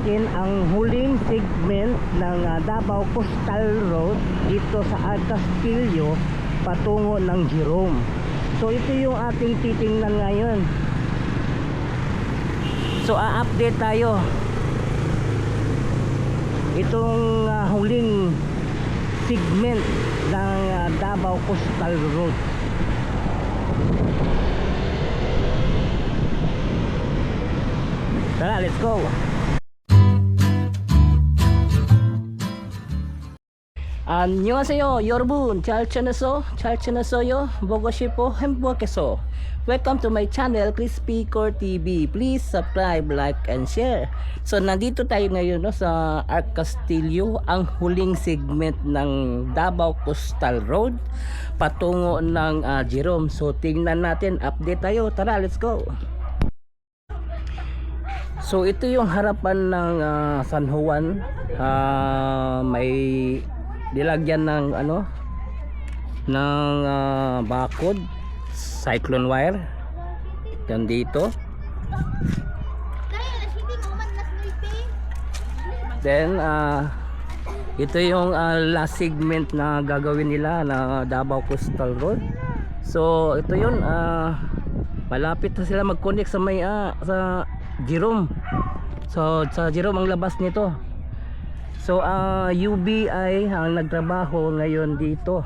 natin ang huling segment ng ah, Davao Coastal Road dito sa Castillo patungo ng Jerome. So ito yung ating titingnan ngayon. So a-update tayo. Itong ah, huling segment ng ah, Davao Coastal Road. Tara, let's go. 안녕하세요 여러분 잘 지냈어? 잘 지냈어요? 보고 싶어 행복해서 Welcome to my channel Crispy Core TV Please subscribe, like, and share So nandito tayo ngayon no, sa Arc Castillo Ang huling segment ng Davao Coastal Road Patungo ng ah, Jerome So tingnan natin, update tayo Tara, let's go So ito yung harapan ng ah, San Juan Ah, May nilagyan ng ano ng ah, bakod cyclone wire. Yan dito. Then ah, ito yung ah, last segment na gagawin nila na Davao Coastal Road. So ito yun ah, malapit na sila mag-connect sa may ah, sa Jerome. So sa Jerome ang labas nito So ah UBI ang nagtrabaho ngayon dito.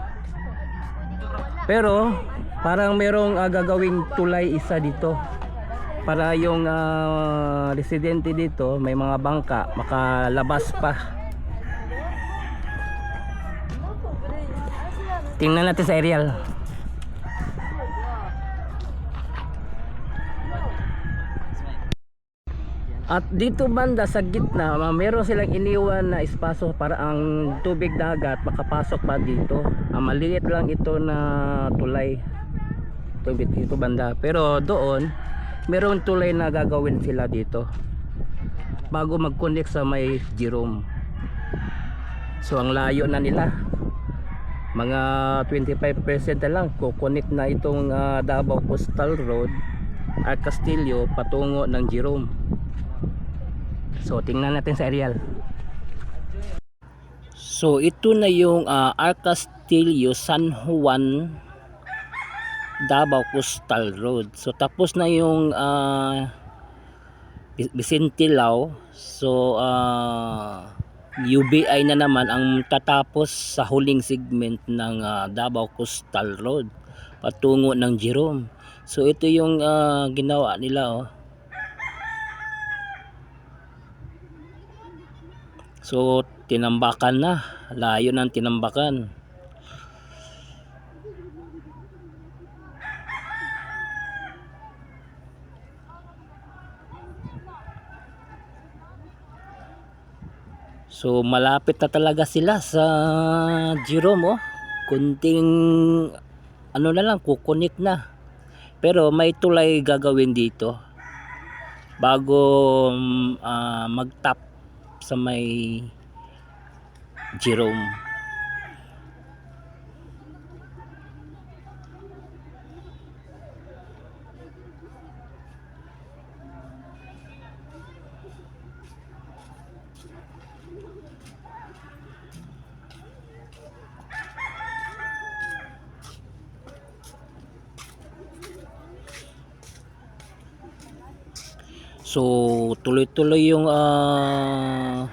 Pero parang merong ah, gagawing tulay isa dito. Para yung ah, residente dito, may mga bangka makalabas pa. Tingnan natin sa aerial. At dito banda sa gitna, meron silang iniwan na espaso para ang tubig dagat makapasok pa dito. Ah, maliit lang ito na tulay. Ito, ito banda. Pero doon, meron tulay na gagawin sila dito. Bago mag-connect sa may Jerome. So ang layo na nila. Mga 25% na lang kukonek na itong ah, Davao Coastal Road at Castillo patungo ng Jerome. So tingnan natin sa aerial. So ito na yung uh, Arcastillo San Juan Davao Coastal Road. So tapos na yung uh, Vicente Lau. So uh, UBI na naman ang tatapos sa huling segment ng uh, Davao Coastal Road patungo ng Jerome. So ito yung uh, ginawa nila oh. So, tinambakan na. Layo ng tinambakan. So, malapit na talaga sila sa Jerome, oh. Kunting, ano na lang, kukunik na. Pero may tulay gagawin dito bago uh, mag-tap sa may Jerome. So tuloy-tuloy yung ah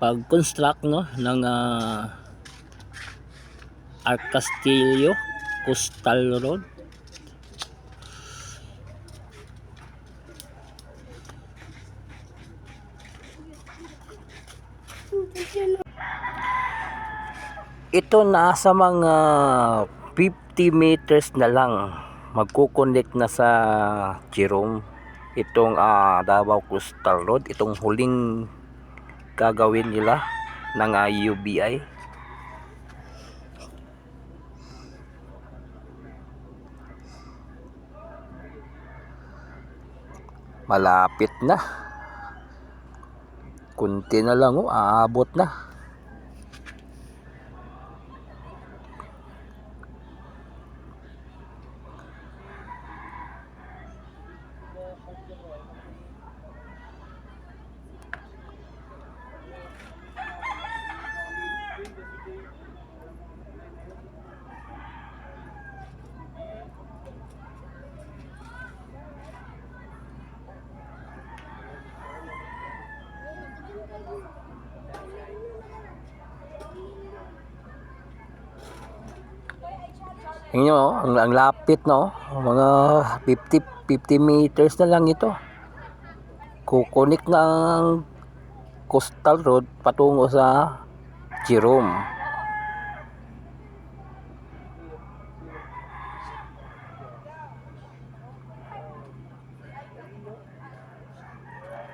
pag-construct no ng uh, Arc Castillo Coastal Road. Ito nasa mga 50 meters na lang magkukonect na sa Jerome itong uh, Davao Coastal Road itong huling gagawin nila ng uh, UBI malapit na. Kunti na lang oh, aabot na Tingnan nyo, oh, ang, ang lapit no. Mga 50, 50 meters na lang ito. Kukunik ang coastal road patungo sa Jerome.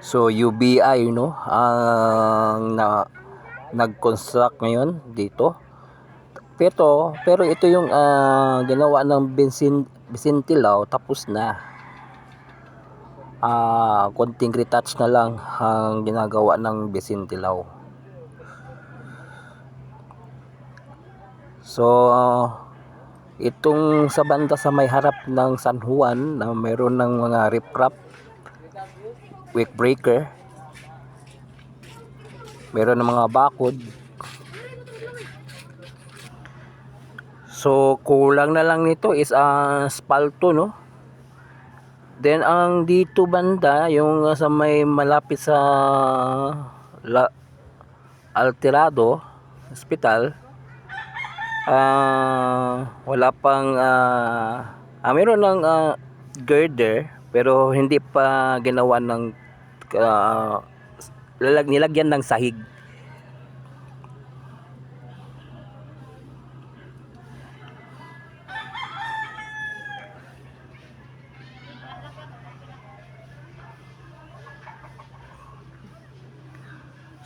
So UBI no ang na nag-construct ngayon dito. Pero pero ito yung ah, ginawa ng Vincent Vicentilao tapos na. Ah, konting retouch na lang ang ginagawa ng Vicentilao. So itong sa banda sa may harap ng San Juan na mayroon ng mga riprap wick breaker meron ng mga bakod so kulang na lang nito is ang spalto no? Then ang dito banda yung uh, sa may malapit sa La Alterado Hospital ah wala pang ah ah, meron ng ah, girder pero hindi pa ginawa ng ah, lalag nilagyan ng sahig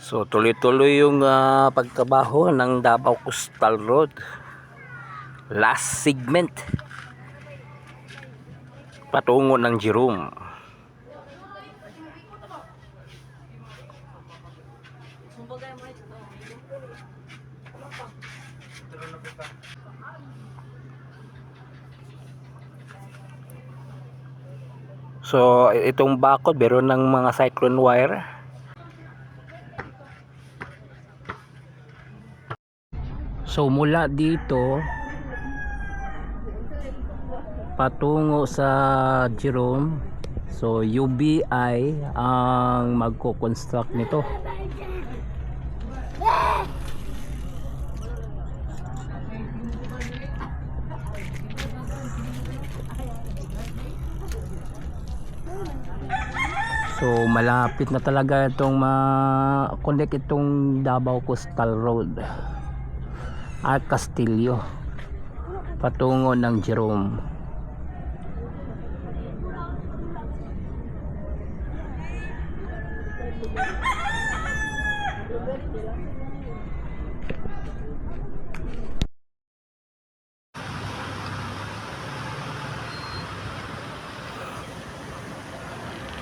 So tuloy-tuloy yung ah, pagtrabaho ng Davao Coastal Road. Last segment. Patungo ng Jerome. So itong bakod meron ng mga cyclone wire. So mula dito patungo sa Jerome. So UBI ang magko-construct nito. So malapit na talaga itong ma-connect itong Davao Coastal Road at Castillo patungo ng Jerome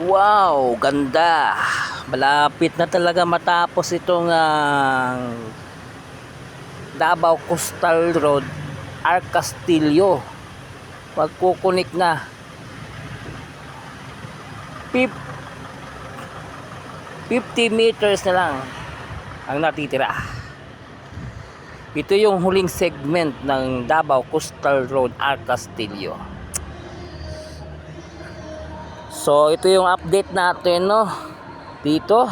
Wow, ganda. Malapit na talaga matapos itong ah, Davao Coastal Road, Arc Castillo. Magkukunik na. Pip 50 meters na lang ang natitira. Ito yung huling segment ng Davao Coastal Road, Arc Castillo. So ito yung update natin no dito